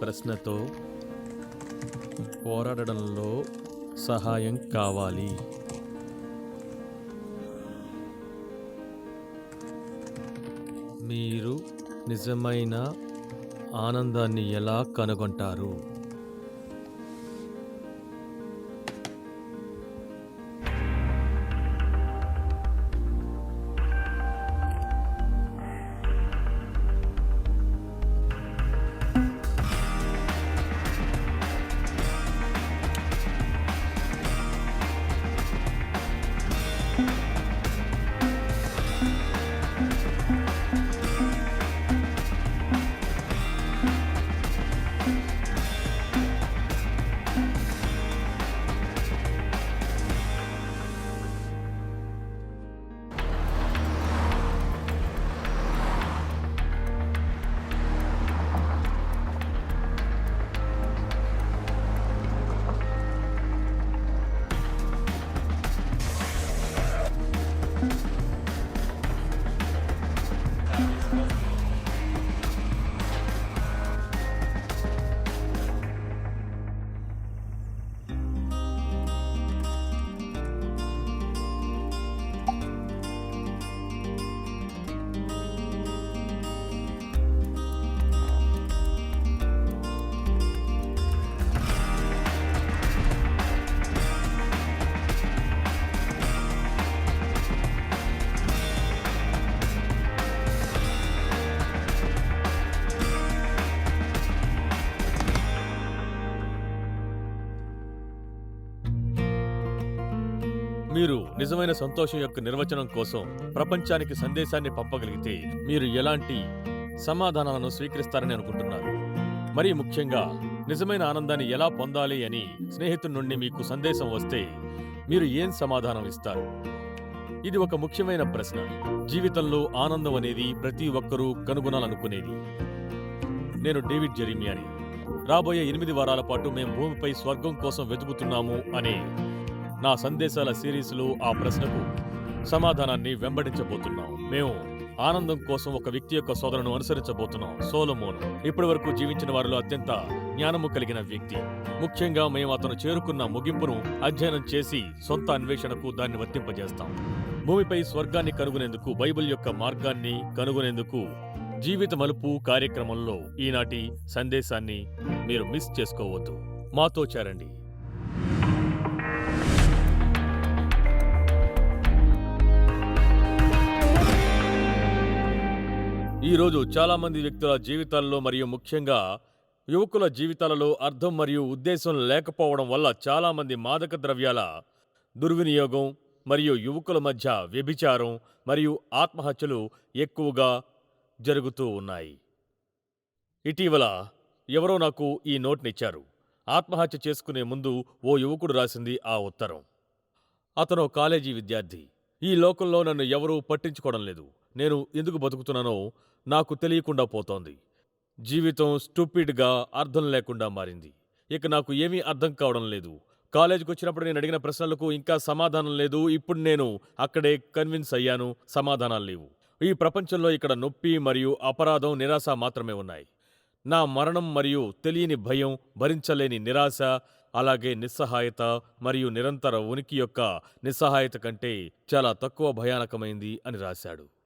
ప్రశ్నతో పోరాడడంలో సహాయం కావాలి. మీరు నిజమైన ఆనందాన్ని ఎలా కనుగొంటారు? నిజమైన సంతోషం యొక్క నిర్వచనం కోసం ప్రపంచానికి సందేశాన్ని పంపగలిగితే మీరు ఎలాంటి సమాధానాలను స్వీకరిస్తారని అనుకుంటున్నారు? మరీ ముఖ్యంగా నిజమైన ఆనందాన్ని ఎలా పొందాలి అని స్నేహితుడి నుండి మీకు సందేశం వస్తే మీరు ఏం సమాధానం ఇస్తారు? ఇది ఒక ముఖ్యమైన ప్రశ్న. జీవితంలో ఆనందం అనేది ప్రతి ఒక్కరూ కనుగొనాలనుకునేది. నేను డేవిడ్ జెరిమియాని. రాబోయే ఎనిమిది వారాల పాటు మేము భూమిపై స్వర్గం కోసం వెతుకుతున్నాము అనే నా సందేశాల సిరీస్లో ఆ ప్రశ్నకు సమాధానాన్ని వెంబడించబోతున్నాం. మేము ఆనందం కోసం ఒక వ్యక్తి యొక్క సోదరును అనుసరించబోతున్నాం. సోలమోను ఇప్పటి వరకు జీవించిన వారిలో అత్యంత జ్ఞానము కలిగిన వ్యక్తి. ముఖ్యంగా మేము అతను చేరుకున్న ముగింపును అధ్యయనం చేసి సొంత అన్వేషణకు దాన్ని వర్తింపజేస్తాం. భూమిపై స్వర్గాన్ని కనుగొనేందుకు బైబిల్ యొక్క మార్గాన్ని కనుగొనేందుకు జీవిత మలుపు కార్యక్రమంలో ఈనాటి సందేశాన్ని మీరు మిస్ చేసుకోవద్దు. మాతో చేరండి. ఈరోజు చాలామంది వ్యక్తుల జీవితాల్లో మరియు ముఖ్యంగా యువకుల జీవితాలలో అర్థం మరియు ఉద్దేశం లేకపోవడం వల్ల చాలామంది మాదక ద్రవ్యాల దుర్వినియోగం మరియు యువకుల మధ్య వ్యభిచారం మరియు ఆత్మహత్యలు ఎక్కువగా జరుగుతూ ఉన్నాయి. ఇటీవల ఎవరో నాకు ఈ నోట్నిచ్చారు. ఆత్మహత్య చేసుకునే ముందు ఓ యువకుడు రాసింది ఆ ఉత్తరం. అతను కాలేజీ విద్యార్థి. ఈ లోకంలో నన్ను ఎవరూ పట్టించుకోవడం లేదు. నేను ఎందుకు బతుకుతున్నానో నాకు తెలియకుండా పోతోంది. జీవితం స్టూపిడ్గా అర్థం లేకుండా మారింది. ఇక నాకు ఏమీ అర్థం కావడం లేదు. కాలేజీకి వచ్చినప్పుడు నేను అడిగిన ప్రశ్నలకు ఇంకా సమాధానం లేదు. ఇప్పుడు నేను అక్కడే కన్విన్స్ అయ్యాను. సమాధానాలు లేవు. ఈ ప్రపంచంలో ఇక్కడ నొప్పి మరియు అపరాధం నిరాశ మాత్రమే ఉన్నాయి. నా మరణం మరియు తెలియని భయం భరించలేని నిరాశ అలాగే నిస్సహాయత మరియు నిరంతర ఉనికి యొక్క నిస్సహాయత కంటే చాలా తక్కువ భయానకమైంది అని రాశాడు.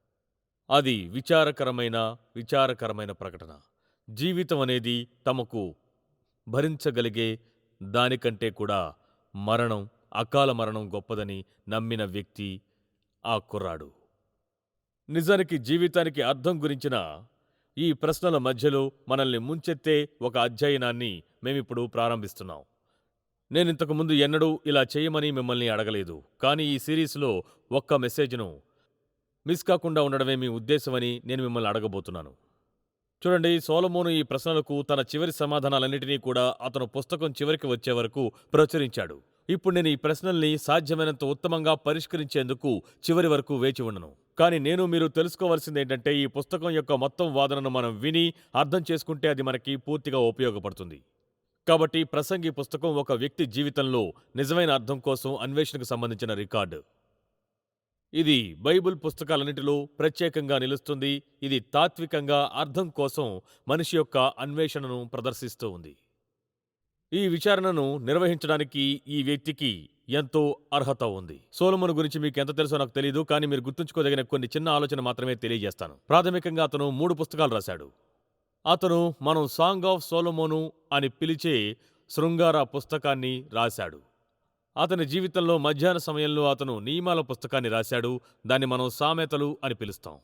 అది విచారకరమైన విచారకరమైన ప్రకటన. జీవితం అనేది తమకు భరించగలిగే దానికంటే కూడా మరణం అకాల మరణం గొప్పదని నమ్మిన వ్యక్తి ఆ కుర్రాడు. నిజానికి జీవితానికి అర్థం గురించిన ఈ ప్రశ్నల మధ్యలో మనల్ని ముంచెత్తే ఒక అధ్యయనాన్ని మేమిప్పుడు ప్రారంభిస్తున్నాం. నేను ఇంతకుముందు ఎన్నడూ ఇలా చేయమని మిమ్మల్ని అడగలేదు. కానీ ఈ సిరీస్లో ఒక్క మెసేజ్ను మిస్ కాకుండా ఉండడమే మీ ఉద్దేశమని నేను మిమ్మల్ని అడగబోతున్నాను. చూడండి సోలమోను ఈ ప్రశ్నలకు తన చివరి సమాధానాలన్నిటినీ కూడా అతను పుస్తకం చివరికి వచ్చే వరకు ప్రచురించాడు. ఇప్పుడు నేను ఈ ప్రశ్నల్ని సాధ్యమైనంత ఉత్తమంగా పరిష్కరించేందుకు చివరి వరకు వేచి ఉండను. కానీ నేను మీరు తెలుసుకోవాల్సింది ఏంటంటే ఈ పుస్తకం యొక్క మొత్తం వాదనను మనం విని అర్థం చేసుకుంటే అది మనకి పూర్తిగా ఉపయోగపడుతుంది. కాబట్టి ప్రసంగి పుస్తకం ఒక వ్యక్తి జీవితంలో నిజమైన అర్థం కోసం అన్వేషణకు సంబంధించిన రికార్డు. ఇది బైబిల్ పుస్తకాలన్నిటిలో ప్రత్యేకంగా నిలుస్తుంది. ఇది తాత్వికంగా అర్థం కోసం మనిషి యొక్క అన్వేషణను ప్రదర్శిస్తూ ఉంది. ఈ విచారణను నిర్వహించడానికి ఈ వ్యక్తికి ఎంతో అర్హత ఉంది. సోలమన్ గురించి మీకు ఎంత తెలుసో నాకు తెలియదు కానీ మీరు గుర్తుంచుకోదగిన కొన్ని చిన్న ఆలోచన మాత్రమే తెలియజేస్తాను. ప్రాథమికంగా అతను మూడు పుస్తకాలు రాశాడు. అతను మనం సాంగ్ ఆఫ్ సోలమోను అని పిలిచే శృంగార పుస్తకాన్ని రాశాడు. అతని జీవితంలో మధ్యాహ్న సమయంలో అతను నియమాల పుస్తకాన్ని రాశాడు దాన్ని మనం సామెతలు అని పిలుస్తాం.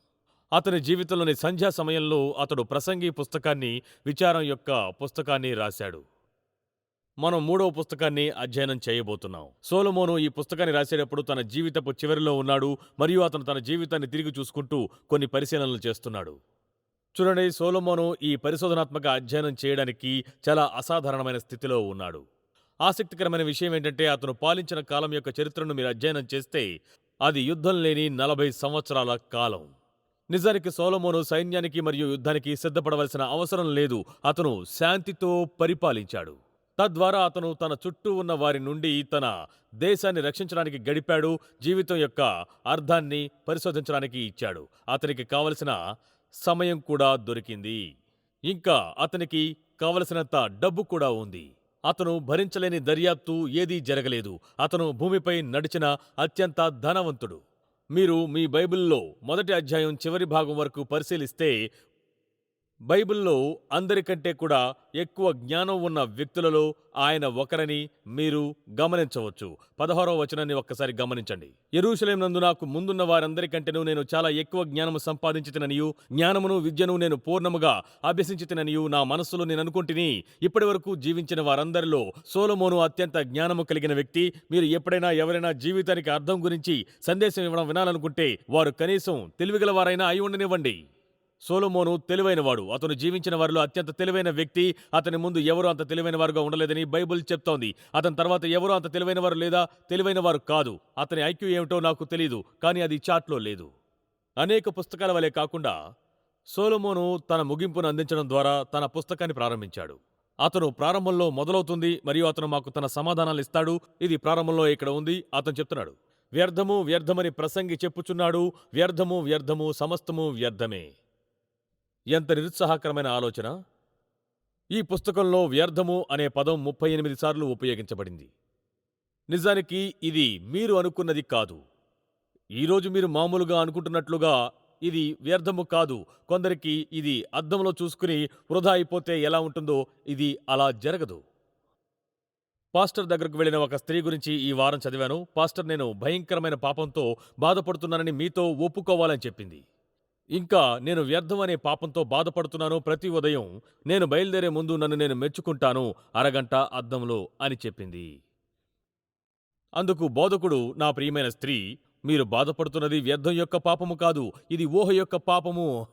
అతని జీవితంలోని సంధ్యా సమయంలో అతడు ప్రసంగి పుస్తకాన్ని విచారం యొక్క పుస్తకాన్ని రాశాడు. మనం మూడవ పుస్తకాన్ని అధ్యయనం చేయబోతున్నాం. సోలమోను ఈ పుస్తకాన్ని రాసేటప్పుడు తన జీవితపు చివరిలో ఉన్నాడు మరియు అతను తన జీవితాన్ని తిరిగి చూసుకుంటూ కొన్ని పరిశీలనలు చేస్తున్నాడు. చూడండి సోలమోను ఈ పరిశోధనాత్మక అధ్యయనం చేయడానికి చాలా అసాధారణమైన స్థితిలో ఉన్నాడు. ఆసక్తికరమైన విషయం ఏంటంటే అతను పాలించిన కాలం యొక్క చరిత్రను మీరు అధ్యయనం చేస్తే అది యుద్ధం లేని నలభై సంవత్సరాల కాలం. నిజానికి సోలమోను సైన్యానికి మరియు యుద్ధానికి సిద్ధపడవలసిన అవసరం లేదు. అతను శాంతితో పరిపాలించాడు. తద్వారా అతను తన చుట్టూ ఉన్న వారి నుండి తన దేశాన్ని రక్షించడానికి గడిపాడు. జీవితం యొక్క అర్థాన్ని పరిశోధించడానికి ఇచ్చాడు. అతనికి కావలసిన సమయం కూడా దొరికింది. ఇంకా అతనికి కావలసినంత డబ్బు కూడా ఉంది. అతను భరించలేని దర్యాప్తు ఏదీ జరగలేదు. అతను భూమిపై నడిచిన అత్యంత ధనవంతుడు. మీరు మీ బైబిల్లో మొదటి అధ్యాయం చివరి భాగం వరకు పరిశీలిస్తే బైబిల్లో అందరికంటే కూడా ఎక్కువ జ్ఞానం ఉన్న వ్యక్తులలో ఆయన ఒకరని మీరు గమనించవచ్చు. పదహారవ వచనాన్ని ఒక్కసారి గమనించండి. ఎరుషలేం నందు నాకు ముందున్న వారందరికంటేనూ నేను చాలా ఎక్కువ జ్ఞానము సంపాదించితిననియు జ్ఞానమును విద్యను నేను పూర్ణముగా అభ్యసించితిననియు నా మనస్సులో నేను అనుకుంటుని. ఇప్పటి వరకు జీవించిన వారందరిలో సోలమోను అత్యంత జ్ఞానము కలిగిన వ్యక్తి. మీరు ఎప్పుడైనా ఎవరైనా జీవితానికి అర్థం గురించి సందేశం ఇవ్వడం వినాలనుకుంటే వారు కనీసం తెలివిగలవారైనా అయి ఉండనివ్వండి. సోలోమోను తెలివైనవాడు. అతను జీవించిన వారిలో అత్యంత తెలివైన వ్యక్తి. అతని ముందు ఎవరు అంత తెలివైన వారుగా ఉండలేదని బైబిల్ చెప్తోంది. అతని తర్వాత ఎవరు అంత తెలివైన వారు లేదా తెలివైన వారు కాదు. అతని ఐక్యూ ఏమిటో నాకు తెలియదు కానీ అది చాట్లో లేదు. అనేక పుస్తకాల వలె కాకుండా సోలోమోను తన ముగింపును అందించడం ద్వారా తన పుస్తకాన్ని ప్రారంభించాడు. అతను ప్రారంభంలో మొదలవుతుంది మరియు అతను మాకు తన సమాధానాలు ఇస్తాడు. ఇది ప్రారంభంలో ఇక్కడ ఉంది అతను చెప్తున్నాడు. వ్యర్థము వ్యర్థమని ప్రసంగి చెప్పుచున్నాడు. వ్యర్థము వ్యర్థము సమస్తము వ్యర్థమే. ఎంత నిరుత్సాహకరమైన ఆలోచన! ఈ పుస్తకంలో వ్యర్థము అనే పదం ముప్పై ఎనిమిది సార్లు ఉపయోగించబడింది. నిజానికి ఇది మీరు అనుకున్నది కాదు. ఈరోజు మీరు మామూలుగా అనుకుంటున్నట్లుగా ఇది వ్యర్థము కాదు. కొందరికి ఇది అద్దంలో చూసుకుని వృధా అయిపోతే ఎలా ఉంటుందో ఇది అలా జరగదు. పాస్టర్ దగ్గరకు వెళ్ళిన ఒక స్త్రీ గురించి ఈ వారం చదివాను. పాస్టర్ నేను భయంకరమైన పాపంతో బాధపడుతున్నానని మీతో ఒప్పుకోవాలని చెప్పింది. ఇంకా నేను వ్యర్థం అనే పాపంతో బాధపడుతున్నాను. ప్రతి ఉదయం నేను బయలుదేరే ముందు నన్ను నేను మెచ్చుకుంటాను. అరగంట అద్దంలో అని చెప్పింది. అందుకు బోధకుడు నా ప్రియమైన స్త్రీ మీరు బాధపడుతున్నది వ్యర్థం యొక్క పాపము కాదు ఇది ఊహ యొక్క పాపము.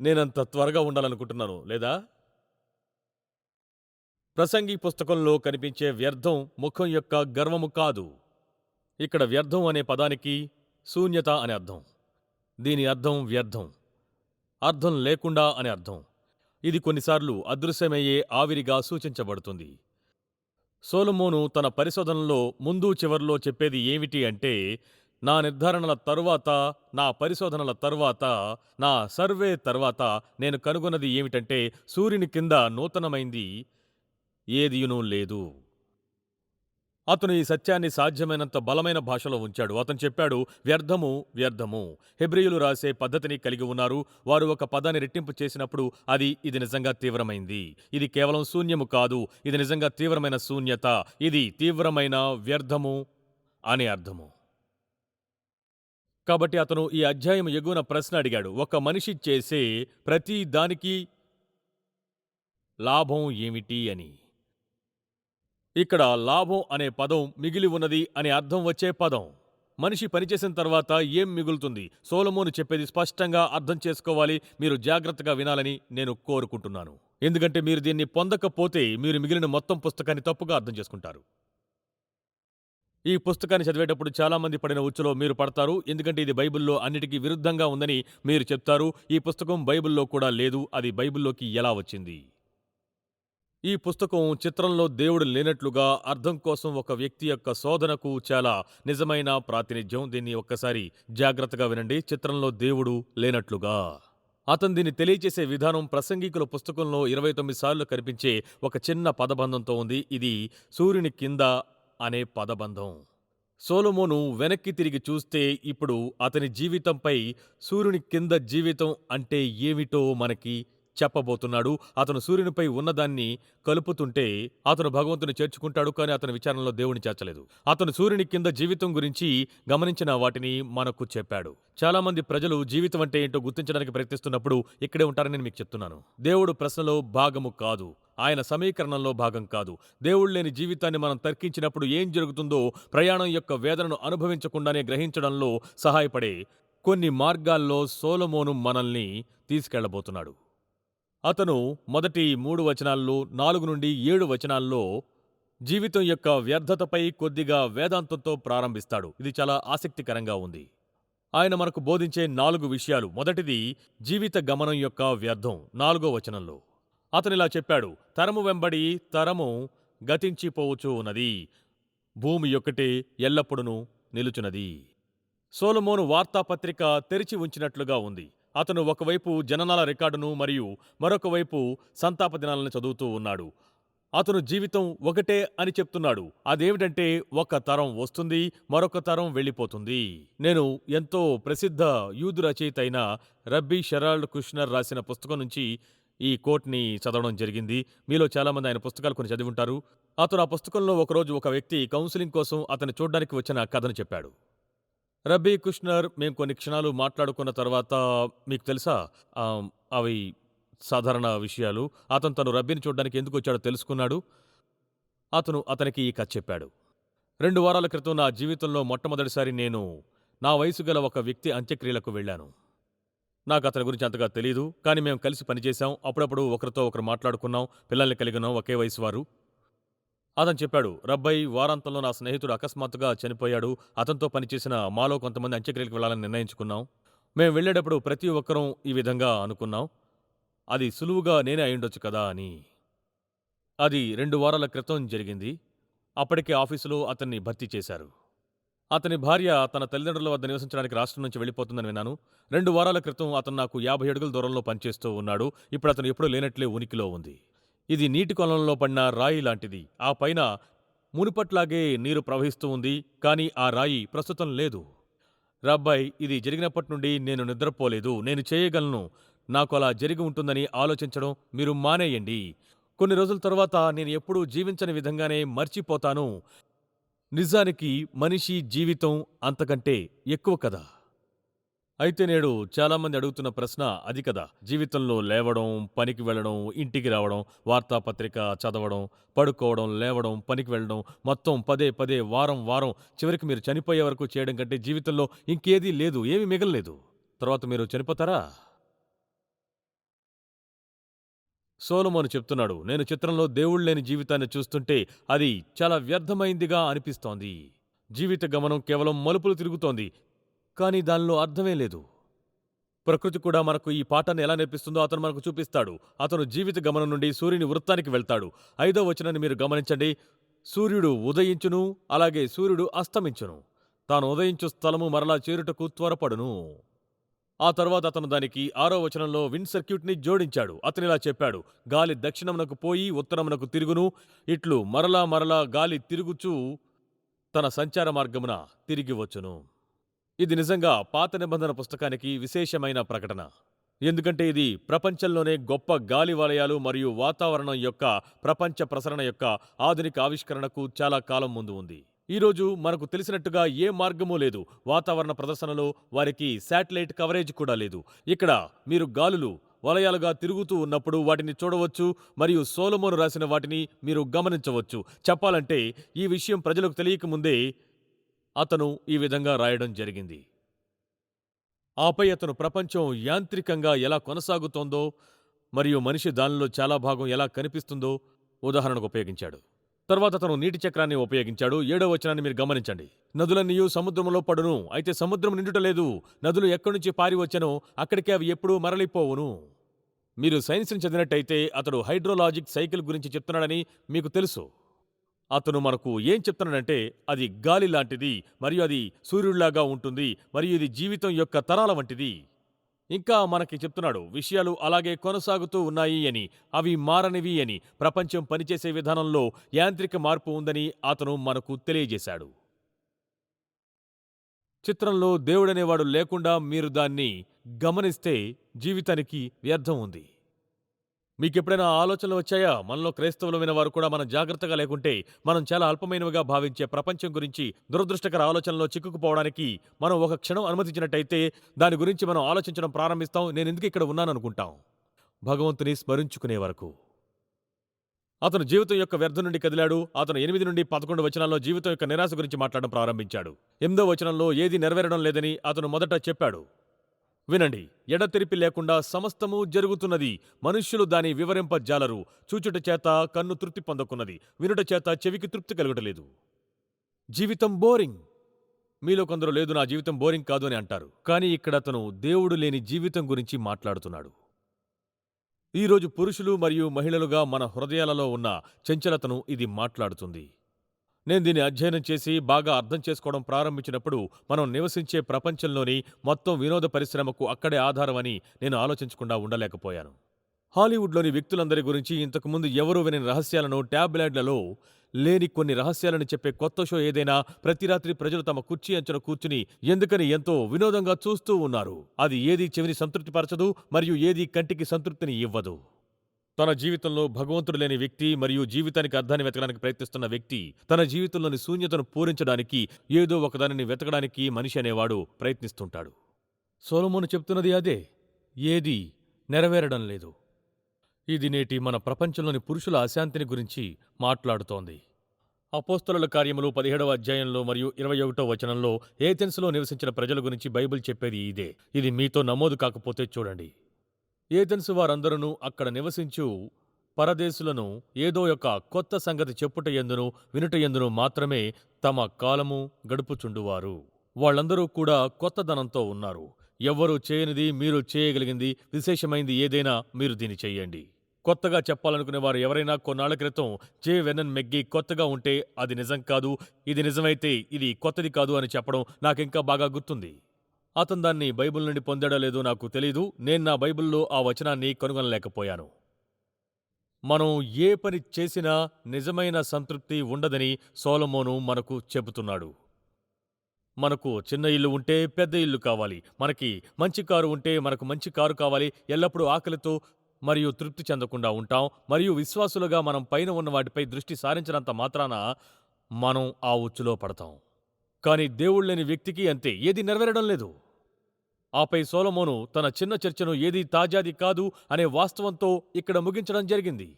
నేనంత త్వరగా ఉండాలనుకుంటున్నాను లేదా? ప్రసంగి పుస్తకంలో కనిపించే వ్యర్థం ముఖం యొక్క గర్వము కాదు. ఇక్కడ వ్యర్థం అనే పదానికి శూన్యత అనే అర్థం. దీని అర్థం వ్యర్థం. అర్థం లేకుండా అనే అర్థం. ఇది కొన్నిసార్లు అదృశ్యమయ్యే ఆవిరిగా సూచించబడుతుంది. సోలమోను తన పరిశోధనలో ముందు చివర్లో చెప్పేది ఏమిటి అంటే నా నిర్ధారణల తరువాత నా పరిశోధనల తరువాత నా సర్వే తర్వాత నేను కనుగొన్నది ఏమిటంటే సూర్యుని కింద నూతనమైంది ఏదియునూ లేదు. అతను ఈ సత్యాన్ని సాధ్యమైనంత బలమైన భాషలో ఉంచాడు. అతను చెప్పాడు వ్యర్థము వ్యర్థము. హెబ్రియులు రాసే పద్ధతిని కలిగి ఉన్నారు. వారు ఒక పదాన్ని రెట్టింపు చేసినప్పుడు అది ఇది నిజంగా తీవ్రమైంది. ఇది కేవలం శూన్యము కాదు. ఇది నిజంగా తీవ్రమైన శూన్యత. ఇది తీవ్రమైన వ్యర్థము అని అర్థము. కాబట్టి అతను ఈ అధ్యాయం ఎగువన ప్రశ్న అడిగాడు. ఒక మనిషి చేసే ప్రతి దానికి లాభం ఏమిటి అని. ఇక్కడ లాభం అనే పదం మిగిలి ఉన్నది అనే అర్థం వచ్చే పదం. మనిషి పనిచేసిన తర్వాత ఏం మిగులుతుంది? సోలమోను చెప్పేది స్పష్టంగా అర్థం చేసుకోవాలి. మీరు జాగ్రత్తగా వినాలని నేను కోరుకుంటున్నాను. ఎందుకంటే మీరు దీన్ని పొందకపోతే మీరు మిగిలిన మొత్తం పుస్తకాన్ని తప్పుగా అర్థం చేసుకుంటారు. ఈ పుస్తకాన్ని చదివేటప్పుడు చాలామంది పడిన ఉచ్చులో మీరు పడతారు. ఎందుకంటే ఇది బైబిల్లో అన్నిటికీ విరుద్ధంగా ఉందని మీరు చెప్తారు. ఈ పుస్తకం బైబిల్లో కూడా లేదు. అది బైబిల్లోకి ఎలా వచ్చింది? ఈ పుస్తకం చిత్రంలో దేవుడు లేనట్లుగా అర్థం కోసం ఒక వ్యక్తి యొక్క శోధనకు చాలా నిజమైన ప్రాతినిధ్యం. దీన్ని ఒక్కసారి జాగ్రత్తగా వినండి. చిత్రంలో దేవుడు లేనట్లుగా. అతను దీన్ని తెలియచేసే విధానం ప్రసంగికుల పుస్తకంలో ఇరవై తొమ్మిది సార్లు కనిపించే ఒక చిన్న పదబంధంతో ఉంది. ఇది సూర్యుని కింద అనే పదబంధం. సోలమోను వెనక్కి తిరిగి చూస్తే ఇప్పుడు అతని జీవితంపై సూర్యుని కింద జీవితం అంటే ఏమిటో మనకి చెప్పబోతున్నాడు. అతను సూర్యునిపై ఉన్నదాన్ని కలుపుతుంటే అతను భగవంతుని చేర్చుకుంటాడు కానీ అతని విచారణలో దేవుని చేర్చలేదు. అతను సూర్యుని కింద జీవితం గురించి గమనించిన వాటిని మనకు చెప్పాడు. చాలా మంది ప్రజలు జీవితం అంటే ఏంటో గుర్తించడానికి ప్రయత్నిస్తున్నప్పుడు ఇక్కడే ఉంటారని నేను మీకు చెప్తున్నాను. దేవుడు ప్రశ్నలో భాగము కాదు. ఆయన సమీకరణంలో భాగం కాదు. దేవుడు లేని జీవితాన్ని మనం తర్కించినప్పుడు ఏం జరుగుతుందో ప్రయాణం యొక్క వేదనను అనుభవించకుండానే గ్రహించడంలో సహాయపడే కొన్ని మార్గాల్లో సోలమోను మనల్ని తీసుకెళ్ళబోతున్నాడు. అతను మొదటి మూడు వచనాల్లో నాలుగు నుండి ఏడు వచనాల్లో జీవితం యొక్క వ్యర్థతపై కొద్దిగా వేదాంతంతో ప్రారంభిస్తాడు. ఇది చాలా ఆసక్తికరంగా ఉంది. ఆయన మనకు బోధించే నాలుగు విషయాలు. మొదటిది జీవిత గమనం యొక్క వ్యర్థం నాలుగో వచనంలో. అతనిలా చెప్పాడు తరము వెంబడి తరము గతించిపోవచ్చు ఉన్నది భూమి యొక్కటే ఎల్లప్పుడూ నిలుచున్నది. సోలమోను వార్తాపత్రిక తెరిచి ఉంచినట్లుగా ఉంది. అతను ఒకవైపు జననాల రికార్డును మరియు మరొక వైపు సంతాప దినాలను చదువుతూ ఉన్నాడు. అతను జీవితం ఒకటే అని చెప్తున్నాడు. అదేమిటంటే ఒక తరం వస్తుంది మరొక తరం వెళ్ళిపోతుంది. నేను ఎంతో ప్రసిద్ధ యూదు రచయిత అయిన రబ్బీ షెరాల్డ్ కుష్నర్ రాసిన పుస్తకం నుంచి ఈ కోట్ని చదవడం జరిగింది. మీలో చాలామంది ఆయన పుస్తకాలు కొన్ని చదివి ఉంటారు. అతను ఆ పుస్తకంలో ఒకరోజు ఒక వ్యక్తి కౌన్సిలింగ్ కోసం అతను చూడడానికి వచ్చిన కథను చెప్పాడు. రబ్బీ కుష్నర్ మేము కొన్ని క్షణాలు మాట్లాడుకున్న తర్వాత మీకు తెలుసా? అవి సాధారణ విషయాలు. అతను తను రబ్బీని చూడడానికి ఎందుకు వచ్చాడో తెలుసుకున్నాడు. అతను అతనికి ఈ కథ చెప్పాడు. రెండు వారాల క్రితం నా జీవితంలో మొట్టమొదటిసారి నేను నా వయసు గల ఒక వ్యక్తి అంత్యక్రియలకు వెళ్ళాను. నాకు అతని గురించి అంతగా తెలియదు కానీ మేము కలిసి పనిచేశాం. అప్పుడప్పుడు ఒకరితో ఒకరు మాట్లాడుకున్నాం పిల్లల్ని కలిగినాం ఒకే వయసు వారు. అతను చెప్పాడు రబ్బాయి వారాంతంలో నా స్నేహితుడు అకస్మాత్తుగా చనిపోయాడు. అతనితో పనిచేసిన మాలో కొంతమంది అంత్యక్రియలకు వెళ్ళాలని నిర్ణయించుకున్నాం. మేము వెళ్ళేటప్పుడు ప్రతి ఒక్కరూ ఈ విధంగా అనుకున్నాం. అది సులువుగా నేనే అయ్యుండొచ్చు కదా అని. అది రెండు వారాల క్రితం జరిగింది. అప్పటికే ఆఫీసులో అతన్ని భర్తీ చేశారు. అతని భార్య తన తల్లిదండ్రుల వద్ద నివసించడానికి రాష్ట్రం నుంచి వెళ్ళిపోతుందని విన్నాను. రెండు వారాల క్రితం అతను నాకు యాభై అడుగుల దూరంలో పనిచేస్తూ ఉన్నాడు. ఇప్పుడు అతను ఎప్పుడూ లేనట్లే ఉనికిలో ఉంది. ఇది నీటి కొలంలో పడిన రాయి లాంటిది. ఆ పైన మునుపట్లాగే నీరు ప్రవహిస్తూ ఉంది కానీ ఆ రాయి ప్రస్తుతం లేదు. రబ్బాయ్ ఇది జరిగినప్పటి నుండి నేను నిద్రపోలేదు. నేను చేయగలను. నాకు అలా జరిగి ఉంటుందని ఆలోచించడం మీరు మానేయండి. కొన్ని రోజుల తర్వాత నేను ఎప్పుడూ జీవించని విధంగానే మర్చిపోతాను. నిజానికి మనిషి జీవితం అంతకంటే ఎక్కువ కదా. అయితే నేడు చాలామంది అడుగుతున్న ప్రశ్న అది కదా. జీవితంలో లేవడం పనికి వెళ్ళడం ఇంటికి రావడం వార్తాపత్రిక చదవడం పడుకోవడం లేవడం పనికి వెళ్ళడం మొత్తం పదే పదే వారం వారం చివరికి మీరు చనిపోయే వరకు చేయడం కంటే జీవితంలో ఇంకేదీ లేదు ఏమీ మిగలలేదు. తర్వాత మీరు చనిపోతారా? సోలమోను చెప్తున్నాడు. నేను చిత్రంలో దేవుడు లేని జీవితాన్ని చూస్తుంటే అది చాలా వ్యర్థమైందిగా అనిపిస్తోంది. జీవిత గమనం కేవలం మలుపులు తిరుగుతోంది. కానీ దానిలో అర్థమే లేదు. ప్రకృతి కూడా మనకు ఈ పాఠాన్ని ఎలా నేర్పిస్తుందో అతను మనకు చూపిస్తాడు. అతను జీవిత గమనం నుండి సూర్యుని వృత్తానికి వెళ్తాడు. ఐదో వచనాన్ని మీరు గమనించండి. సూర్యుడు ఉదయించును అలాగే సూర్యుడు అస్తమించును. తాను ఉదయించు స్థలము మరలా చేరుటకు త్వరపడును. ఆ తర్వాత అతను దానికి ఆరో వచనంలో విండ్ సర్క్యూట్ని జోడించాడు. అతనిలా చెప్పాడు. గాలి దక్షిణమునకు పోయి ఉత్తరమునకు తిరుగును. ఇట్లు మరలా మరలా గాలి తిరుగుచూ తన సంచార మార్గమున తిరిగి వచ్చును. ఇది నిజంగా పాత నిబంధన పుస్తకానికి విశేషమైన ప్రకటన. ఎందుకంటే ఇది ప్రపంచంలోనే గొప్ప గాలి వలయాలు మరియు వాతావరణం యొక్క ప్రపంచ ప్రసరణ యొక్క ఆధునిక ఆవిష్కరణకు చాలా కాలం ముందు ఉంది. ఈరోజు మనకు తెలిసినట్టుగా ఏ మార్గమూ లేదు. వాతావరణ ప్రదర్శనలో వారికి శాటిలైట్ కవరేజ్ కూడా లేదు. ఇక్కడ మీరు గాలులు వలయాలుగా తిరుగుతూ ఉన్నప్పుడు వాటిని చూడవచ్చు మరియు సోలమోను రాసిన వాటిని మీరు గమనించవచ్చు. చెప్పాలంటే ఈ విషయం ప్రజలకు తెలియకముందే అతను ఈ విధంగా రాయడం జరిగింది. ఆపై అతను ప్రపంచం యాంత్రికంగా ఎలా కొనసాగుతోందో మరియు మనిషి దానిలో చాలా భాగం ఎలా కనిపిస్తుందో ఉదాహరణకు ఉపయోగించాడు. తర్వాత అతను నీటి చక్రాన్ని ఉపయోగించాడు. ఏడో వచనాన్ని మీరు గమనించండి. నదులన్నీయు సముద్రంలో పడును. అయితే సముద్రం నిండుట లేదు. నదులు ఎక్కడి నుంచి పారి వచ్చనో అక్కడికే అవి ఎప్పుడూ మరలిపోవును. మీరు సైన్స్ని చదివినట్టయితే అతడు హైడ్రోలాజిక్ సైకిల్ గురించి చెప్తున్నాడని మీకు తెలుసు. అతను మనకు ఏం చెప్తున్నాడంటే అది గాలి లాంటిది మరియు అది సూర్యుడిలాగా ఉంటుంది మరియు ఇది జీవితం యొక్క తరాల వంటిది. ఇంకా మనకి చెప్తున్నాడు విషయాలు అలాగే కొనసాగుతూ ఉన్నాయి అని అవి మారనివి అని ప్రపంచం పనిచేసే విధానంలో యాంత్రిక మార్పు ఉందని అతను మనకు తెలియజేశాడు. చిత్రంలో దేవుడనేవాడు లేకుండా మీరు దాన్ని గమనిస్తే జీవితానికి వ్యర్థం ఉంది. మీకెప్పుడైనా ఆలోచనలు వచ్చాయా? మనలో క్రైస్తవులమైన వారు కూడా మనం జాగ్రత్తగా లేకుంటే మనం చాలా అల్పమైనవిగా భావించే ప్రపంచం గురించి దురదృష్టకర ఆలోచనలో చిక్కుకుపోవడానికి మనం ఒక క్షణం అనుమతించినట్టయితే దాని గురించి మనం ఆలోచించడం ప్రారంభిస్తాం. నేను ఎందుకు ఇక్కడ ఉన్నాను అనుకుంటాం. భగవంతుని స్మరించుకునే వరకు. అతను జీవితం యొక్క వ్యర్థం నుండి కదిలాడు. అతను ఎనిమిది నుండి పదకొండు వచనాల్లో జీవితం యొక్క నిరాశ గురించి మాట్లాడడం ప్రారంభించాడు. ఎనిమిదో వచనంలో ఏది నెరవేరడం లేదని అతను మొదట చెప్పాడు. వినండి ఎడతెరిపి లేకుండా సమస్తము జరుగుతున్నది. మనుష్యులు దాని వివరింపజాలరు. చూచుట చేత కన్ను తృప్తి పొందకున్నది. వినుట చేత చెవికి తృప్తి కలుగటలేదు. జీవితం బోరింగ్. మీలో కొందరు లేదు నా జీవితం బోరింగ్ కాదు అని అంటారు. కానీ ఇక్కడ అతను దేవుడు లేని జీవితం గురించి మాట్లాడుతున్నాడు. ఈరోజు పురుషులు మరియు మహిళలుగా మన హృదయాలలో ఉన్న చంచలతను ఇది మాట్లాడుతుంది. నేను దీన్ని అధ్యయనం చేసి బాగా అర్థం చేసుకోవడం ప్రారంభించినప్పుడు మనం నివసించే ప్రపంచంలోని మొత్తం వినోద పరిశ్రమకు అక్కడే ఆధారమని నేను ఆలోచించకుండా ఉండలేకపోయాను. హాలీవుడ్లోని వ్యక్తులందరి గురించి ఇంతకుముందు ఎవరూ విని రహస్యాలను ట్యాబ్లెట్లలో లేని కొన్ని రహస్యాలను చెప్పే కొత్త షో ఏదైనా ప్రతి రాత్రి ప్రజలు తమ కుర్చీ అంచున కూర్చుని ఎందుకని ఎంతో వినోదంగా చూస్తూ ఉన్నారు. అది ఏది చెవిని సంతృప్తిపరచదు మరియు ఏది కంటికి సంతృప్తిని ఇవ్వదు. తన జీవితంలో భగవంతుడు లేని వ్యక్తి మరియు జీవితానికి అర్థాన్ని వెతకడానికి ప్రయత్నిస్తున్న వ్యక్తి తన జీవితంలోని శూన్యతను పూరించడానికి ఏదో ఒకదానిని వెతకడానికి మనిషి అనేవాడు ప్రయత్నిస్తుంటాడు. సోలమోను చెప్తున్నది అదే. ఏది నెరవేరడం లేదు. ఇది నేటి మన ప్రపంచంలోని పురుషుల అశాంతిని గురించి మాట్లాడుతోంది. అపోస్తలుల కార్యములు పదిహేడవ అధ్యాయంలో మరియు ఇరవై ఒకటో వచనంలో ఏథెన్స్లో నివసించిన ప్రజల గురించి బైబిల్ చెప్పేది ఇదే. ఇది మీతో నమోదు కాకపోతే చూడండి. ఏథెన్స్ వారందరూ అక్కడ నివసించు పరదేశులను ఏదో యొక్క కొత్త సంగతి చెప్పుట ఎందును వినుట ఎందును మాత్రమే తమ కాలము గడుపుచుండువారు. వాళ్ళందరూ కూడా కొత్తదనంతో ఉన్నారు. ఎవ్వరూ చేయనిది మీరు చేయగలిగింది విశేషమైంది ఏదైనా మీరు దీన్ని చెయ్యండి. కొత్తగా చెప్పాలనుకునే వారు ఎవరైనా కొన్నాళ్ళ క్రితం జే. వెన్నన్ మెగ్గి కొత్తగా ఉంటే అది నిజం కాదు ఇది నిజమైతే ఇది కొత్తది కాదు అని చెప్పడం నాకింకా బాగా గుర్తుంది. అతను దాన్ని బైబిల్ నుండి పొందాడో లేదో నాకు తెలీదు. నేను నా బైబిల్లో ఆ వచనాన్ని కనుగొనలేకపోయాను. మనం ఏ పని చేసినా నిజమైన సంతృప్తి ఉండదని సోలమోను మనకు చెబుతున్నాడు. మనకు చిన్న ఇల్లు ఉంటే పెద్ద ఇల్లు కావాలి. మనకి మంచి కారు ఉంటే మనకు మంచి కారు కావాలి. ఎల్లప్పుడూ ఆకలితో మరియు తృప్తి చెందకుండా ఉంటాం. మరియు విశ్వాసులుగా మనం పైన ఉన్న వాటిపై దృష్టి సారించినంత మాత్రాన మనం ఆ ఉచ్చులో పడతాం. కానీ దేవుళ్ళని వ్యక్తికి అంతే ఏది నెరవేరడం లేదు. ఆపై సోలమోను తన చిన్న చర్చను ఏది తాజాది కాదు అనే వాస్తవంతో ఇక్కడ ముగించడం జరిగింది.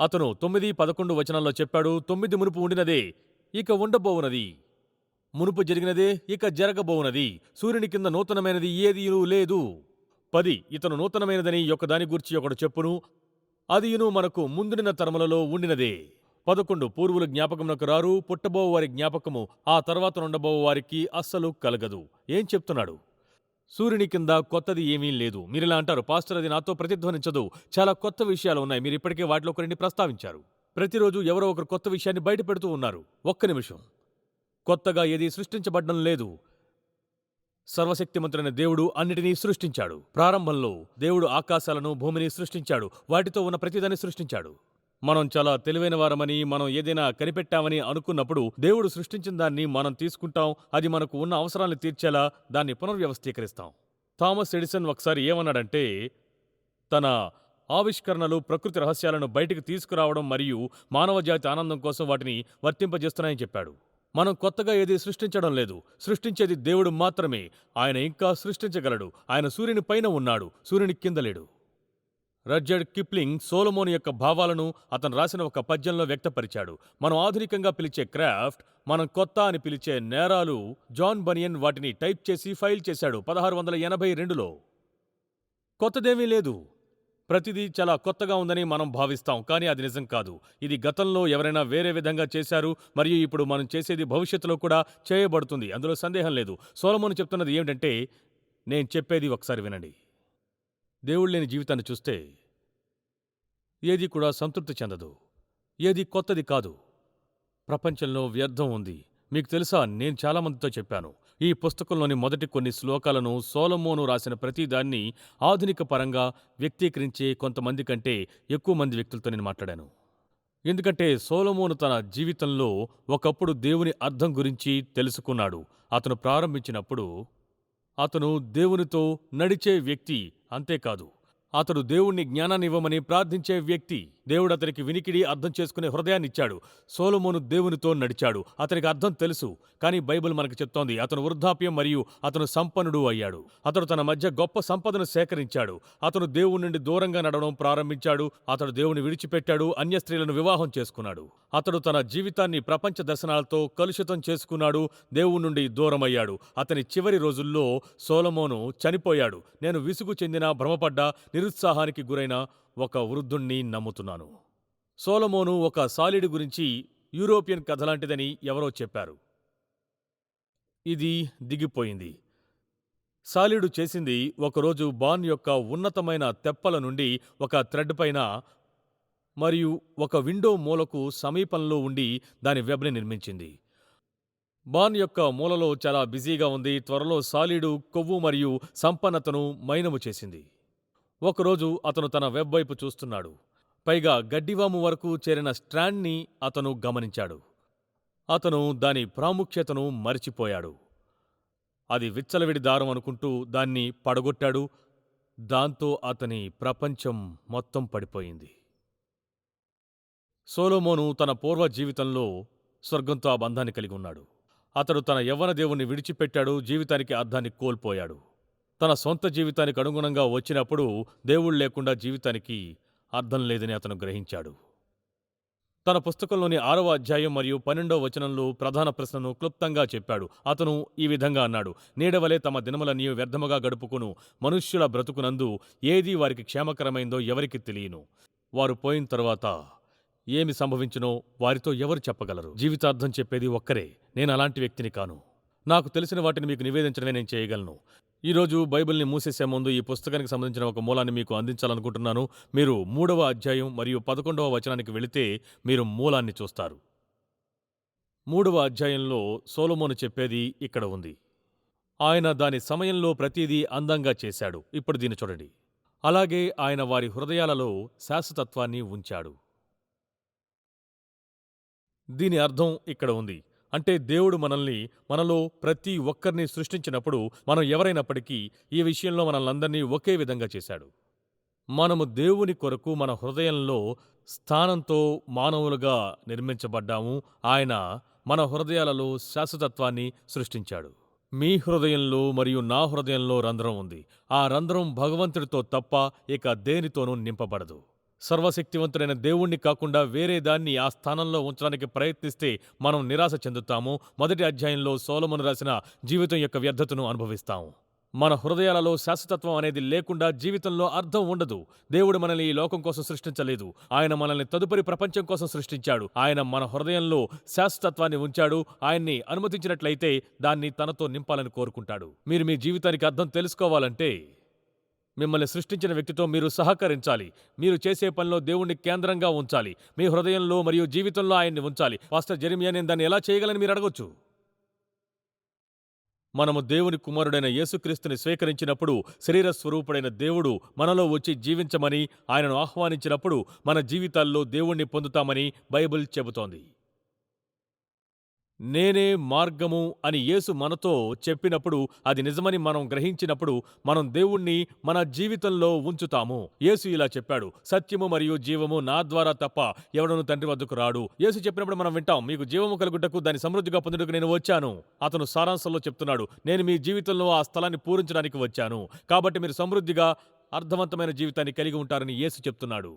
అతను తొమ్మిది పదకొండు వచనాల్లో చెప్పాడు తొమ్మిది మునుపు ఉండినదే ఇక ఉండబోవునది. మునుపు జరిగినదే ఇక జరగబోవునది. సూర్యుని కింద నూతనమైనది ఏదీనూ లేదు. పది ఇతను నూతనమైనదని ఒకదాని గూర్చి ఒకడు చెప్పును అదియును మనకు ముందునిన తరములలో ఉండినదే. పదకొండు పూర్వుల జ్ఞాపకమునకు రారు పుట్టబో వారి జ్ఞాపకము ఆ తర్వాత నుండబో వారికి అస్సలు కలగదు. ఏం చెప్తున్నాడు? సూర్యుని కింద కొత్తది ఏమీ లేదు. మీరిలా అంటారు పాస్టర్ అది నాతో ప్రతిధ్వనించదు. చాలా కొత్త విషయాలు ఉన్నాయి. మీరు ఇప్పటికే వాటిలో ఒకరిని ప్రస్తావించారు. ప్రతిరోజు ఎవరో ఒకరు కొత్త విషయాన్ని బయటపెడుతూ ఉన్నారు. ఒక్క నిమిషం. కొత్తగా ఏది సృష్టించబడ్డం లేదు. సర్వశక్తిమంతుడైన దేవుడు అన్నిటినీ సృష్టించాడు. ప్రారంభంలో దేవుడు ఆకాశాలను భూమిని సృష్టించాడు. వాటితో ఉన్న ప్రతిదాన్ని సృష్టించాడు. మనం చాలా తెలివైన వారమని మనం ఏదైనా కనిపెట్టామని అనుకున్నప్పుడు దేవుడు సృష్టించిన దాన్ని మనం తీసుకుంటాం. అది మనకు ఉన్న అవసరాలను తీర్చేలా దాన్ని పునర్వ్యవస్థీకరిస్తాం. థామస్ ఎడిసన్ ఒకసారి ఏమన్నాడంటే తన ఆవిష్కరణలు ప్రకృతి రహస్యాలను బయటికి తీసుకురావడం మరియు మానవజాతి ఆనందం కోసం వాటిని వర్తింపజేస్తున్నాయని చెప్పాడు. మనం కొత్తగా ఏది సృష్టించడం లేదు. సృష్టించేది దేవుడు మాత్రమే. ఆయన ఇంకా సృష్టించగలడు. ఆయన సూర్యుని పైన ఉన్నాడు. సూర్యుని కింద లేడు. రడ్జర్డ్ కిప్లింగ్ సోలమోన్ యొక్క భావాలను అతను రాసిన ఒక పద్యంలో వ్యక్తపరిచాడు. మనం ఆధునికంగా పిలిచే క్రాఫ్ట్ మనం కొత్త అని పిలిచే నేరాలు జాన్ బనియన్ వాటిని టైప్ చేసి ఫైల్ చేశాడు పదహారు వందల ఎనభై రెండులో. కొత్తదేమీ లేదు. ప్రతిదీ చాలా కొత్తగా ఉందని మనం భావిస్తాం కానీ అది నిజం కాదు. ఇది గతంలో ఎవరైనా వేరే విధంగా చేశారు మరియు ఇప్పుడు మనం చేసేది భవిష్యత్తులో కూడా చేయబడుతుంది. అందులో సందేహం లేదు. సోలమోన్ చెప్తున్నది ఏమిటంటే నేను చెప్పేది ఒకసారి వినండి. దేవుడు లేని జీవితాన్ని చూస్తే ఏది కూడా సంతృప్తి చెందదు. ఏది కొత్తది కాదు. ప్రపంచంలో వ్యర్థం ఉంది. మీకు తెలుసా? నేను చాలామందితో చెప్పాను. ఈ పుస్తకంలోని మొదటి కొన్ని శ్లోకాలను సోలమోను రాసిన ప్రతిదాన్ని ఆధునిక పరంగా వ్యక్తీకరించే కొంతమంది కంటే ఎక్కువ మంది వ్యక్తులతో నేను మాట్లాడాను. ఎందుకంటే సోలమోను తన జీవితంలో ఒకప్పుడు దేవుని అర్థం గురించి తెలుసుకున్నాడు. అతను ప్రారంభించినప్పుడు అతను దేవునితో నడిచే వ్యక్తి అంతేకాదు అతడు దేవుణ్ణి జ్ఞానాన్ని ఇవ్వమని ప్రార్థించే వ్యక్తి. దేవుడు అతనికి వినికిడి అర్థం చేసుకునే హృదయాన్ని ఇచ్చాడు సోలమోను దేవునితో నడిచాడు. అతనికి అర్థం తెలుసు. కానీ బైబిల్ మనకు చెప్తోంది అతను వృద్ధాప్యం మరియు అతను సంపన్నుడు అయ్యాడు. అతడు తన మధ్య గొప్ప సంపదను సేకరించాడు. అతను దేవుని నుండి దూరంగా నడవడం ప్రారంభించాడు. అతడు దేవుని విడిచిపెట్టాడు. అన్య స్త్రీలను వివాహం చేసుకున్నాడు. అతడు తన జీవితాన్ని ప్రపంచ దర్శనాలతో కలుషితం చేసుకున్నాడు. దేవుని నుండి దూరమయ్యాడు. అతని చివరి రోజుల్లో సోలమోను చనిపోయాడు. నేను విసుగు చెందిన భ్రమపడ్డ నిరుత్సాహానికి గురైన ఒక వృద్ధుణ్ణి నమ్ముతున్నాను. సోలమోను ఒక సాలిడ్ గురించి యూరోపియన్ కథలాంటిదని ఎవరో చెప్పారు. ఇది దిగిపోయింది. సాలిడు చేసింది ఒకరోజు బాన్ యొక్క ఉన్నతమైన తెప్పల నుండి ఒక థ్రెడ్ పైన మరియు ఒక విండో మూలకు సమీపంలో ఉండి దాని వెబ్ని నిర్మించింది. బాన్ యొక్క మూలలో చాలా బిజీగా ఉంది. త్వరలో సాలిడు కొవ్వు మరియు సంపన్నతను మైనము చేసింది. ఒకరోజు అతను తన వెబ్ వైపు చూస్తున్నాడు. పైగా గడ్డివాము వరకు చేరిన స్ట్రాండ్ని అతను గమనించాడు. అతను దాని ప్రాముఖ్యతను మరిచిపోయాడు. అది విచ్చలవిడి దారం అనుకుంటూ దాన్ని పడగొట్టాడు. దాంతో అతని ప్రపంచం మొత్తం పడిపోయింది. సోలోమోను తన పూర్వ జీవితంలో స్వర్గంతో ఆ బంధాన్ని కలిగి ఉన్నాడు. అతడు తన యవ్వన దేవుణ్ణి విడిచిపెట్టాడు. జీవితానికి అర్థాన్ని కోల్పోయాడు. తన సొంత జీవితానికి అనుగుణంగా వచ్చినప్పుడు దేవుడు లేకుండా జీవితానికి అర్థం లేదని అతను గ్రహించాడు. తన పుస్తకంలోని ఆరవ అధ్యాయం మరియు పన్నెండవ వచనంలో ప్రధాన ప్రశ్నను క్లుప్తంగా చెప్పాడు. అతను ఈ విధంగా అన్నాడు నీడవలే తమ దినములన్నీ వ్యర్థముగా గడుపుకును. మనుష్యుల బ్రతుకునందు ఏది వారికి క్షేమకరమైందో ఎవరికి తెలియను. వారు పోయిన తర్వాత ఏమి సంభవించునో వారితో ఎవరు చెప్పగలరు? జీవితార్థం చెప్పేది ఒక్కరే. నేను అలాంటి వ్యక్తిని కాను. నాకు తెలిసిన వాటిని మీకు నివేదించడమే నేను చేయగలను. ఈరోజు బైబిల్ని మూసేసే ముందు ఈ పుస్తకానికి సంబంధించిన ఒక మూలాన్ని మీకు అందించాలనుకుంటున్నాను. మీరు మూడవ అధ్యాయం మరియు పదకొండవ వచనానికి వెళితే మీరు మూలాన్ని చూస్తారు. మూడవ అధ్యాయంలో సోలమోను చెప్పేది ఇక్కడ ఉంది. ఆయన దాని సమయంలో ప్రతిదీ అందంగా చేశాడు. ఇప్పుడు దీన్ని చూడండి. అలాగే ఆయన వారి హృదయాలలో శాశ్వతత్వాన్ని ఉంచాడు. దీని అర్థం ఇక్కడ ఉంది. అంటే దేవుడు మనల్ని మనలో ప్రతి ఒక్కరిని సృష్టించినప్పుడు మనం ఎవరైనప్పటికీ ఈ విషయంలో మనల్నందరినీ ఒకే విధంగా చేశాడు. మనము దేవుని కొరకు మన హృదయంలో స్థానంతో మానవులుగా నిర్మించబడ్డాము. ఆయన మన హృదయాలలో శాశ్వతత్వాన్ని సృష్టించాడు. మీ హృదయంలో మరియు నా హృదయంలో రంధ్రం ఉంది. ఆ రంధ్రం భగవంతుడితో తప్ప ఇక దేనితోనూ నింపబడదు. సర్వశక్తివంతుడైన దేవుణ్ణి కాకుండా వేరే దాన్ని ఆ స్థానంలో ఉంచడానికి ప్రయత్నిస్తే మనం నిరాశ చెందుతాము. మొదటి అధ్యాయంలో సోలమును రాసిన జీవితం యొక్క వ్యర్థతను అనుభవిస్తాము. మన హృదయాలలో శాశ్వతత్వం అనేది లేకుండా జీవితంలో అర్థం ఉండదు. దేవుడు మనల్ని ఈ లోకం కోసం సృష్టించలేదు. ఆయన మనల్ని తదుపరి ప్రపంచం కోసం సృష్టించాడు. ఆయన మన హృదయంలో శాశ్వతత్వాన్ని ఉంచాడు. ఆయన్ని అనుమతించినట్లయితే దాన్ని తనతో నింపాలని కోరుకుంటాడు. మీరు మీ జీవితానికి అర్థం తెలుసుకోవాలంటే మిమ్మల్ని సృష్టించిన వ్యక్తితో మీరు సహకరించాలి. మీరు చేసే పనిలో దేవుణ్ణి కేంద్రంగా ఉంచాలి. మీ హృదయంలో మరియు జీవితంలో ఆయన్ని ఉంచాలి. పాస్టర్ జెరిమియా నేను దాన్ని ఎలా చేయగలని మీరు అడగొచ్చు? మనము దేవుని కుమారుడైన యేసుక్రీస్తుని స్వీకరించినప్పుడు శరీర స్వరూపుడైన దేవుడు మనలో వచ్చి జీవించమని ఆయనను ఆహ్వానించినప్పుడు మన జీవితాల్లో దేవుణ్ణి పొందుతామని బైబిల్ చెబుతోంది. నేనే మార్గము అని యేసు మనతో చెప్పినప్పుడు అది నిజమని మనం గ్రహించినప్పుడు మనం దేవుణ్ణి మన జీవితంలో ఉంచుతాము. యేసు ఇలా చెప్పాడు సత్యము మరియు జీవము నా ద్వారా తప్ప ఎవడను తండ్రి వద్దకు రాడు. యేసు చెప్పినప్పుడు మనం వింటాం మీకు జీవము కలుగుటకు దాని సమృద్ధిగా పొందుటకు నేను వచ్చాను. అతను సారాంశంలో చెప్తున్నాడు నేను మీ జీవితంలో ఆ స్థలాన్ని పూరించడానికి వచ్చాను. కాబట్టి మీరు సమృద్ధిగా అర్థవంతమైన జీవితాన్ని కలిగి ఉంటారని యేసు చెప్తున్నాడు.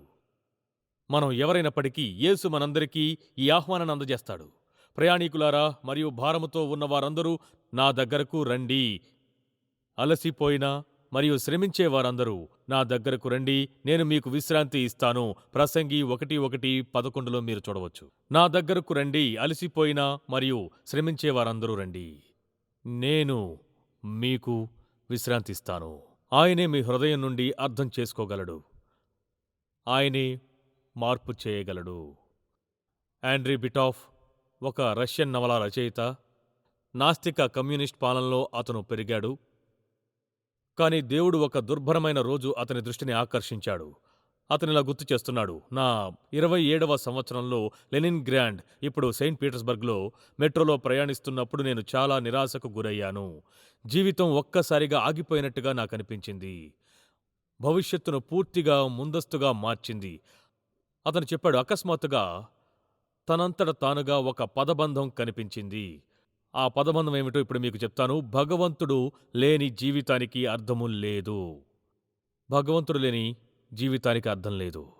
మనం ఎవరైనప్పటికీ యేసు మనందరికీ ఈ ఆహ్వానాన్ని అందజేస్తాడు. ప్రయాణీకులారా మరియు భారముతో ఉన్న వారందరూ నా దగ్గరకు రండి. అలసిపోయిన మరియు శ్రమించే వారందరూ నా దగ్గరకు రండి. నేను మీకు విశ్రాంతి ఇస్తాను. ప్రసంగి ఒకటి ఒకటి పదకొండులో మీరు చూడవచ్చు. నా దగ్గరకు రండి. అలసిపోయిన మరియు శ్రమించే వారందరూ రండి. నేను మీకు విశ్రాంతిస్తాను ఆయనే మీ హృదయం నుండి అర్థం చేసుకోగలడు. ఆయనే మార్పు చేయగలడు. ఆండ్రీ బిటాఫ్ ఒక రష్యన్ నవల రచయిత నాస్తిక కమ్యూనిస్ట్ పాలనలో అతను పెరిగాడు. కానీ దేవుడు ఒక దుర్భరమైన రోజు అతని దృష్టిని ఆకర్షించాడు. అతనిలా గుర్తు చేస్తున్నాడు. నా ఇరవై ఏడవ సంవత్సరంలో లెనిన్ గ్రాండ్ ఇప్పుడు సెయింట్ పీటర్స్బర్గ్లో మెట్రోలో ప్రయాణిస్తున్నప్పుడు నేను చాలా నిరాశకు గురయ్యాను. జీవితం ఒక్కసారిగా ఆగిపోయినట్టుగా నాకు అనిపించింది భవిష్యత్తును పూర్తిగా ముందస్తుగా మార్చింది. అతను చెప్పాడు అకస్మాత్తుగా తనంతట తానుగా ఒక పదబంధం కనిపించింది. ఆ పదబంధం ఏమిటో ఇప్పుడు మీకు చెప్తాను. భగవంతుడు లేని జీవితానికి అర్థము లేదు. భగవంతుడు లేని జీవితానికి అర్థం లేదు.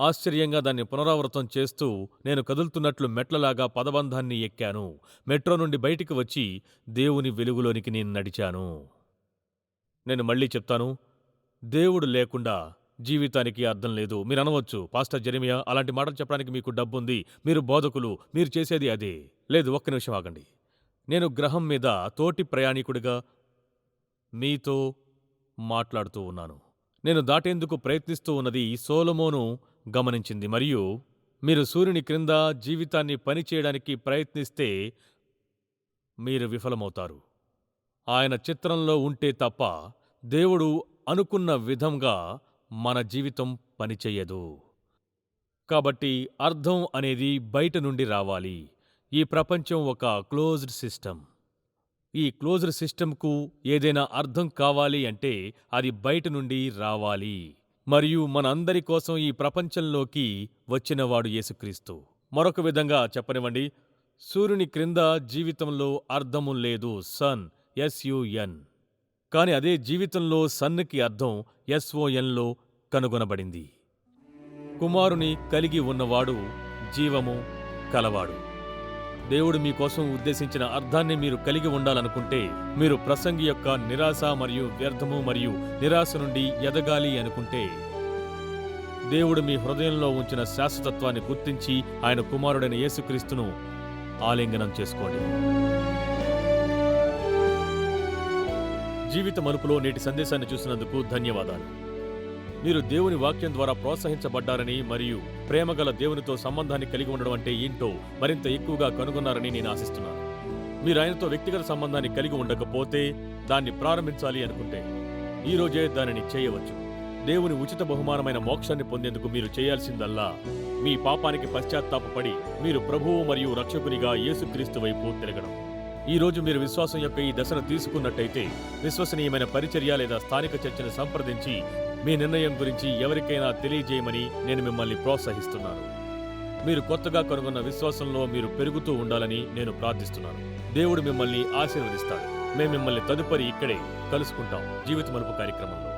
ఆశ్చర్యంగా దాన్ని పునరావృతం చేస్తూ నేను కదులుతున్నట్లు మెట్లలాగా పదబంధాన్ని ఎక్కాను. మెట్రో నుండి బయటికి వచ్చి దేవుని వెలుగులోనికి నేను నడిచాను. నేను మళ్ళీ చెప్తాను. దేవుడు లేకుండా జీవితానికి అర్థం లేదు. మీరు అనవచ్చు పాస్టర్ జెరెమియా అలాంటి మాటలు చెప్పడానికి మీకు డబ్బుంది. మీరు బోధకులు. మీరు చేసేది అదే. లేదు ఒక్క నిమిషం ఆగండి. నేను గ్రహం మీద తోటి ప్రయాణికుడిగా మీతో మాట్లాడుతూ ఉన్నాను. నేను దాటేందుకు ప్రయత్నిస్తూ ఉన్నది సోలమోను గమనించింది. మరియు మీరు సూర్యుని క్రింద జీవితాన్ని పనిచేయడానికి ప్రయత్నిస్తే మీరు విఫలమవుతారు. ఆయన చిత్రంలో ఉంటే తప్ప దేవుడు అనుకున్న విధంగా మన జీవితం పనిచెయ్యదు కాబట్టి అర్థం అనేది బయట నుండి రావాలి. ఈ ప్రపంచం ఒక క్లోజ్డ్ సిస్టమ్. ఈ క్లోజ్డ్ సిస్టమ్కు ఏదైనా అర్థం కావాలి అంటే అది బయట నుండి రావాలి. మరియు మనందరి కోసం ఈ ప్రపంచంలోకి వచ్చినవాడు యేసుక్రీస్తు. మరొక విధంగా చెప్పనివ్వండి. సూర్యుని క్రింద జీవితంలో అర్థము లేదు. సన్ ఎస్యుఎన్ కాని అదే జీవితంలో సన్నుకి అర్థం ఎస్ఓఎన్లో కనుగొనబడింది. కుమారుని కలిగి ఉన్నవాడు జీవము కలవాడు. దేవుడు మీకోసం ఉద్దేశించిన అర్థాన్ని మీరు కలిగి ఉండాలనుకుంటే మీరు ప్రసంగి యొక్క నిరాశ మరియు వ్యర్థము మరియు నిరాశ నుండి ఎదగాలి అనుకుంటే దేవుడు మీ హృదయంలో ఉంచిన శాశ్వతత్వాన్ని గుర్తించి ఆయన కుమారుడైన యేసుక్రీస్తును ఆలింగనం చేసుకోండి. జీవిత మలుపులో నేటి సందేశాన్ని చూసినందుకు ధన్యవాదాలు. మీరు దేవుని వాక్యం ద్వారా ప్రోత్సహించబడ్డారని మరియు ప్రేమగల దేవునితో సంబంధాన్ని కలిగి ఉండడం అంటే ఏంటో మరింత ఎక్కువగా కనుగొన్నారని నేను ఆశిస్తున్నాను. మీరు ఆయనతో వ్యక్తిగత సంబంధాన్ని కలిగి ఉండకపోతే దాన్ని ప్రారంభించాలి అనుకుంటే ఈ రోజే దానిని చేయవచ్చు. దేవుని ఉచిత బహుమానమైన మోక్షాన్ని పొందేందుకు మీరు చేయాల్సిందల్లా మీ పాపానికి పశ్చాత్తాపపడి మీరు ప్రభువు మరియు రక్షకునిగా యేసుక్రీస్తు వైపు తిరగడం. ఈ రోజు మీరు విశ్వాసం యొక్క ఈ దశను తీసుకున్నట్టయితే విశ్వసనీయమైన పరిచర్య లేదా స్థానిక చర్చను సంప్రదించి మీ నిర్ణయం గురించి ఎవరికైనా తెలియజేయమని నేను మిమ్మల్ని ప్రోత్సహిస్తున్నాను. మీరు కొత్తగా కనుగొన్న విశ్వాసంలో మీరు పెరుగుతూ ఉండాలని నేను ప్రార్థిస్తున్నాను. దేవుడు మిమ్మల్ని ఆశీర్వదిస్తాడు. మేము మిమ్మల్ని తదుపరి ఇక్కడే కలుసుకుంటాం జీవిత మలుపు కార్యక్రమంలో.